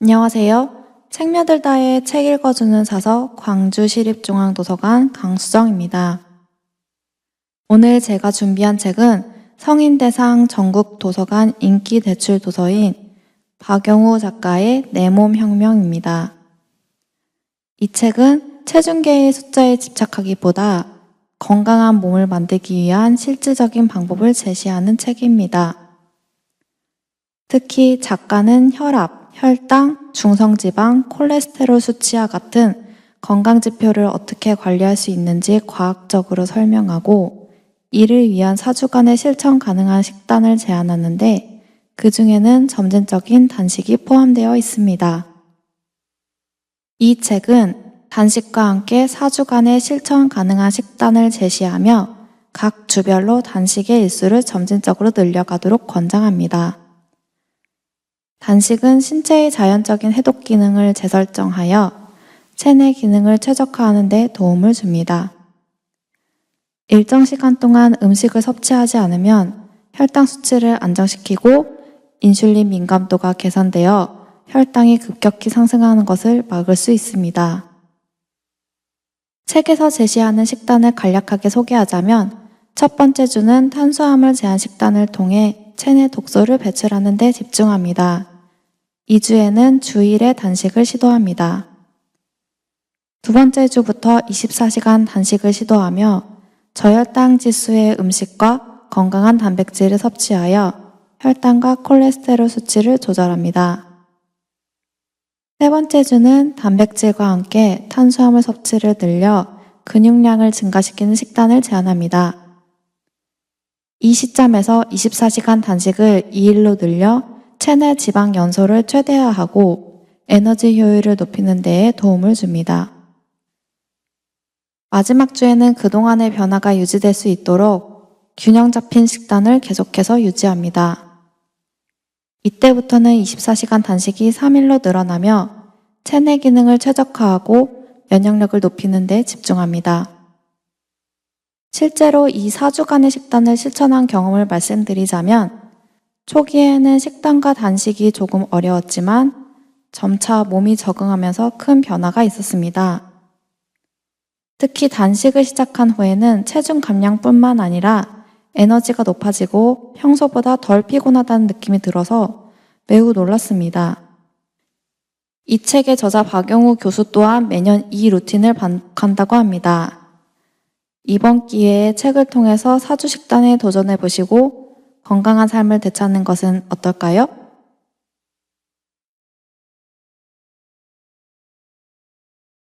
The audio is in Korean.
안녕하세요. 책며들다의 책 읽어주는 사서 광주시립중앙도서관 강수정입니다. 오늘 제가 준비한 책은 성인대상 전국도서관 인기 대출 도서인 박영우 작가의 내 몸 혁명입니다. 이 책은 체중계의 숫자에 집착하기보다 건강한 몸을 만들기 위한 실질적인 방법을 제시하는 책입니다. 특히 작가는 혈압, 혈당, 중성지방, 콜레스테롤 수치와 같은 건강 지표를 어떻게 관리할 수 있는지 과학적으로 설명하고 이를 위한 사주간의 실천 가능한 식단을 제안하는데 그 중에는 점진적인 단식이 포함되어 있습니다. 이 책은 단식과 함께 4주간의 실천 가능한 식단을 제시하며 각 주별로 단식의 일수를 점진적으로 늘려가도록 권장합니다. 단식은 신체의 자연적인 해독 기능을 재설정하여 체내 기능을 최적화하는 데 도움을 줍니다. 일정 시간 동안 음식을 섭취하지 않으면 혈당 수치를 안정시키고 인슐린 민감도가 개선되어 혈당이 급격히 상승하는 것을 막을 수 있습니다. 책에서 제시하는 식단을 간략하게 소개하자면 첫 번째 주는 탄수화물 제한 식단을 통해 체내 독소를 배출하는 데 집중합니다. 2주에는 주일에 단식을 시도합니다. 두 번째 주부터 24시간 단식을 시도하며 저혈당 지수의 음식과 건강한 단백질을 섭취하여 혈당과 콜레스테롤 수치를 조절합니다. 세 번째 주는 단백질과 함께 탄수화물 섭취를 늘려 근육량을 증가시키는 식단을 제안합니다. 이 시점에서 24시간 단식을 2일로 늘려 체내 지방 연소를 최대화하고 에너지 효율을 높이는 데에 도움을 줍니다. 마지막 주에는 그동안의 변화가 유지될 수 있도록 균형 잡힌 식단을 계속해서 유지합니다. 이때부터는 24시간 단식이 3일로 늘어나며 체내 기능을 최적화하고 면역력을 높이는 데 집중합니다. 실제로 이 4주간의 식단을 실천한 경험을 말씀드리자면 초기에는 식단과 단식이 조금 어려웠지만 점차 몸이 적응하면서 큰 변화가 있었습니다. 특히 단식을 시작한 후에는 체중 감량뿐만 아니라 에너지가 높아지고 평소보다 덜 피곤하다는 느낌이 들어서 매우 놀랐습니다. 이 책의 저자 박영우 교수 또한 매년 이 루틴을 반복한다고 합니다. 이번 기회에 책을 통해서 사주 식단에 도전해 보시고 건강한 삶을 되찾는 것은 어떨까요?